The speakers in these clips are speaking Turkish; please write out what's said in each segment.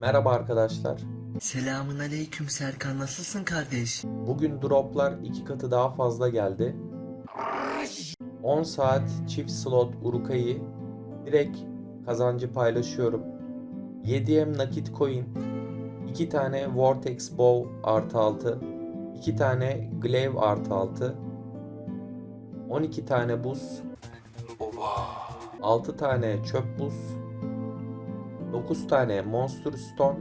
Merhaba arkadaşlar. Selamun aleyküm Serkan nasılsın kardeş? Bugün droplar iki katı daha fazla geldi. 10 saat çift slot Urukay'ı direkt kazancı paylaşıyorum. 7M nakit coin, 2 tane Vortex Bow artı 6, 2 tane Glaive artı 6, 12 tane buz, 6 tane çöp buz, 9 tane Monster Stone,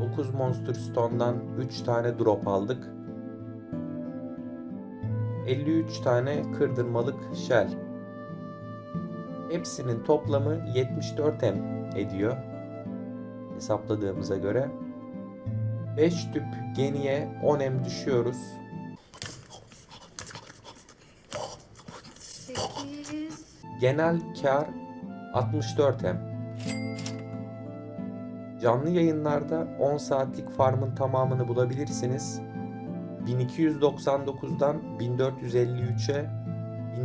9 Monster Stone'dan 3 tane drop aldık. 53 tane kırdırmalık shell. Hepsinin toplamı 74 M ediyor. Hesapladığımıza göre. 5 tüp geniye 10 M düşüyoruz. 8 Genel kar 64 M. Canlı yayınlarda 10 saatlik farmın tamamını bulabilirsiniz. 1299'dan 1453'e,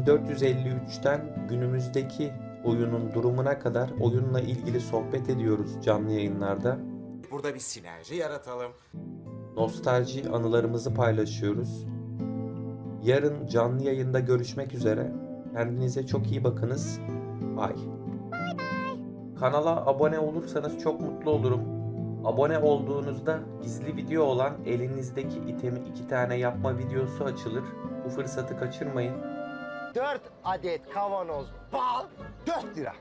1453'ten günümüzdeki oyunun durumuna kadar oyunla ilgili sohbet ediyoruz canlı yayınlarda. Burada bir sinerji yaratalım. Nostalji anılarımızı paylaşıyoruz. Yarın canlı yayında görüşmek üzere. Kendinize çok iyi bakınız. Bye. Kanala abone olursanız çok mutlu olurum. Abone olduğunuzda gizli video olan elinizdeki itemi iki tane yapma videosu açılır. Bu fırsatı kaçırmayın. 4 adet kavanoz bal 4 lira.